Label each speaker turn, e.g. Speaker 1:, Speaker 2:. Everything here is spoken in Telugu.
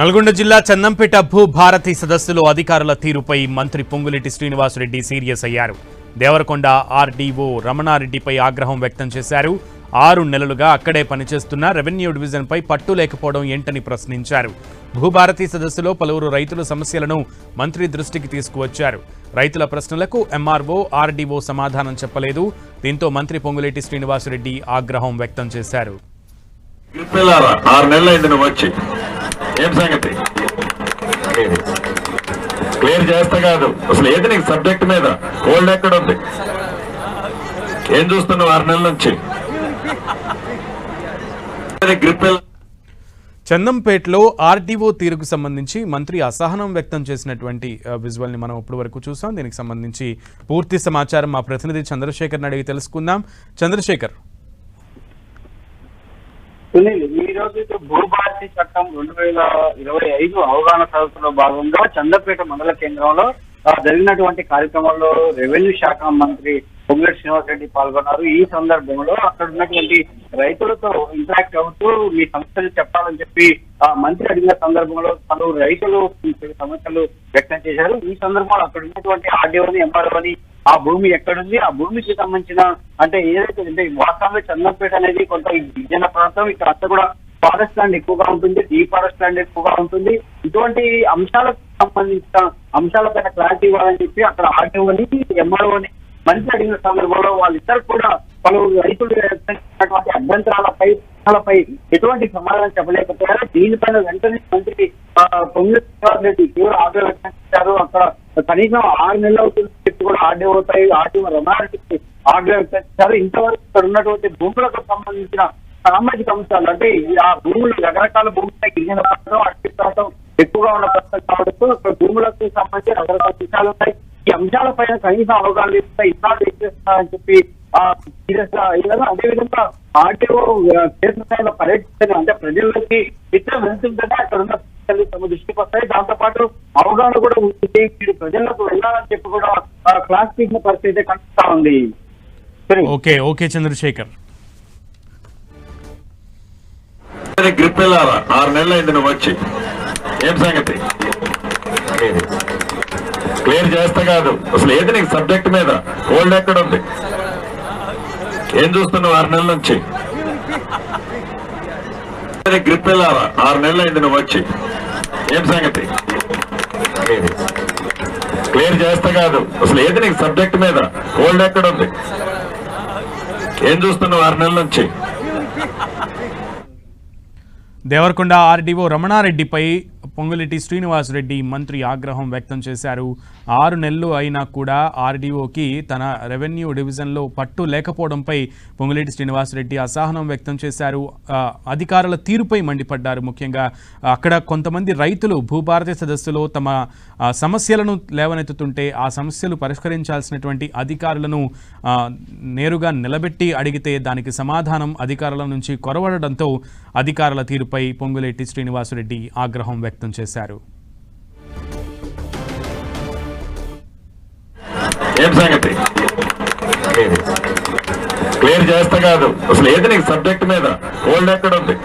Speaker 1: నల్గొండ జిల్లా చందంపేట భూ భారతి సదస్సులో అధికారుల తీరుపై మంత్రి పొంగులేటి శ్రీనివాసరెడ్డి సీరియస్ అయ్యారు. దేవరకొండ ఆర్డీఓ రమణారెడ్డిపై ఆగ్రహం వ్యక్తం చేశారు. ఆరు నెలలుగా అక్కడే పనిచేస్తున్న రెవెన్యూ డివిజన్పై పట్టు లేకపోవడం ఏంటని ప్రశ్నించారు. భూభారతి సదస్సులో పలువురు రైతుల సమస్యలను మంత్రి దృష్టికి తీసుకువచ్చారు. రైతుల ప్రశ్నలకు ఎంఆర్ఓ ఆర్డీఓ సమాధానం చెప్పలేదు. దీంతో మంత్రి పొంగులేటి శ్రీనివాసరెడ్డి ఆగ్రహం వ్యక్తం చేశారు.
Speaker 2: ఏం సంగతి? క్లియర్ చేస్తా కాదు. అసలు ఏది నీకు సబ్జెక్ట్ మీద? హోల్డ్ ఎక్కడ ఉంది? ఏం చూస్తున్నావు ఆరు నెలల నుంచి? గ్రిప్
Speaker 1: చందంపేటలో ఆర్డీఓ తీరుకు సంబంధించి మంత్రి అసహనం వ్యక్తం చేసినటువంటి విజువల్ని మనం ఇప్పుడు వరకు చూసాం. దీనికి సంబంధించి పూర్తి సమాచారం మా ప్రతినిధి చంద్రశేఖర్ అడిగి తెలుసుకుందాం. చంద్రశేఖర్
Speaker 3: సునీల్ ఈ రోజు భూభారతి చట్టం రెండు వేల ఇరవై ఐదు అవగాహన సదస్సులో భాగంగా చంద్రపేట మండల కేంద్రంలో జరిగినటువంటి కార్యక్రమంలో రెవెన్యూ శాఖ మంత్రి పొంగులేటి శ్రీనివాసరెడ్డి పాల్గొన్నారు. ఈ సందర్భంలో అక్కడ ఉన్నటువంటి రైతులతో ఇంటరాక్ట్ అవుతూ మీ సమస్యలు చెప్పాలని చెప్పి ఆ మంత్రి అడిగిన సందర్భంలో పలు రైతులు సమస్యలు వ్యక్తం చేశారు. ఈ సందర్భంలో అక్కడ ఉన్నటువంటి ఆర్డీఓని ఎంఆర్ఓని ఆ భూమి ఎక్కడుంది? ఆ భూమికి సంబంధించిన అంటే ఏదైతే అంటే వాస్తవంలో చందంపేట అనేది కొంత గిరిజన ప్రాంతం ఇక్కడ అంతా కూడా ఫారెస్ట్ ల్యాండ్ ఎక్కువగా ఉంటుంది డీ ఫారెస్ట్ ల్యాండ్ ఎక్కువగా ఉంటుంది. ఇటువంటి అంశాలకు సంబంధించిన అంశాలపైన క్లారిటీ ఇవ్వాలని చెప్పి అక్కడ ఆర్టీఓని ఎంఆర్ఓని మంత్రి అడిగిన సందర్భంలో వాళ్ళిద్దరు కూడా పలువురు రైతులు అభ్యంతరాలపై పై ఎటువంటి సమాధానం చెప్పలేకపోయారు. దీనిపైన వెంటనే మంత్రి ఆ, రెడ్డి తీవ్ర ఆగ్రహం వ్యక్తం చేశారు. అక్కడ కనీసం ఆరు నెలలు అవుతుంది చెప్పి కూడా ఆర్డీఓ అవుతాయి ఆర్టీఓ రమణారెడ్డికి ఆగ్రహం వ్యక్తం చేశారు. ఇంతవరకు ఇక్కడ ఉన్నటువంటి భూములకు సంబంధించిన సామాజిక అంశాలు అంటే ఆ భూములు రకరకాల భూములు గిరిజన ప్రాంతం అటవీ ఎక్కువగా ఉన్న ప్రశ్న కావడంతో ఇక్కడ భూములకు సంబంధించి రకరకాల విషయాలు ఉన్నాయి. ఈ అంశాలపైన కనీసం అవగాహన ఇస్తే ఇన్నాళ్ళు ఏం చేస్తున్నారని చెప్పి అదేవిధంగా ఆర్టీఓ క్షేత్ర స్థాయిలో పర్యటించడం అంటే ప్రజలకి ఇతర వెళ్తుంటేనే అక్కడ ఉన్న తమ దృష్టికి వస్తాయి. దాంతో పాటు అవగాహన కూడా ఉంటుంది మీరు ప్రజలకు వెళ్ళాలని చెప్పి కూడా ఆ, క్లాస్ తీసిన పరిస్థితి కనిపిస్తా ఉంది. సరే.
Speaker 1: Okay okay Chandrasekhar.
Speaker 2: గ్రిప్ వెళ్ళారా ఆరు నెలలు అయింది నువ్వు వచ్చి. ఏం సంగతి? క్లియర్ చేస్తా కాదు. అసలు ఏది నీకు సబ్జెక్ట్ మీద? హోల్డ్ ఎక్కడ ఉంది? ఏం చూస్తున్నావు ఆరు నెలల నుంచి? గ్రిప్ వెళ్ళావా ఆరు నెలలు అయింది నువ్వు వచ్చి. ఏం సంగతి? క్లియర్ చేస్తా కాదు. అసలు ఏది నీకు సబ్జెక్ట్ మీద? హోల్డ్ ఎక్కడ ఉంది? ఏం చూస్తున్నావు ఆరు నెలల నుంచి?
Speaker 1: దేవరకొండ ఆర్డీఓ రమణారెడ్డిపై పొంగులేటి శ్రీనివాసరెడ్డి మంత్రి ఆగ్రహం వ్యక్తం చేశారు. ఆరు నెలలు అయినా కూడా ఆర్డీఓకి తన రెవెన్యూ డివిజన్లో పట్టు లేకపోవడంపై పొంగులేటి శ్రీనివాసరెడ్డి అసహనం వ్యక్తం చేశారు. అధికారుల తీరుపై మండిపడ్డారు ముఖ్యంగా. అక్కడ కొంతమంది రైతులు భూభారతి సదస్సులో తమ సమస్యలను లేవనెత్తుతుంటే ఆ సమస్యలు పరిష్కరించాల్సినటువంటి అధికారులను నేరుగా నిలబెట్టి అడిగితే దానికి సమాధానం అధికారుల నుంచి కొరవడంతో అధికారుల తీరుపై పొంగులేటి శ్రీనివాసరెడ్డి ఆగ్రహం వ్యక్తం చేశారు.
Speaker 2: ఏం సంగతి? క్లియర్ చేస్తా కాదు. అసలు ఏది నీకు సబ్జెక్ట్ మీద? హోల్డ్ ఎక్కడ ఉంది?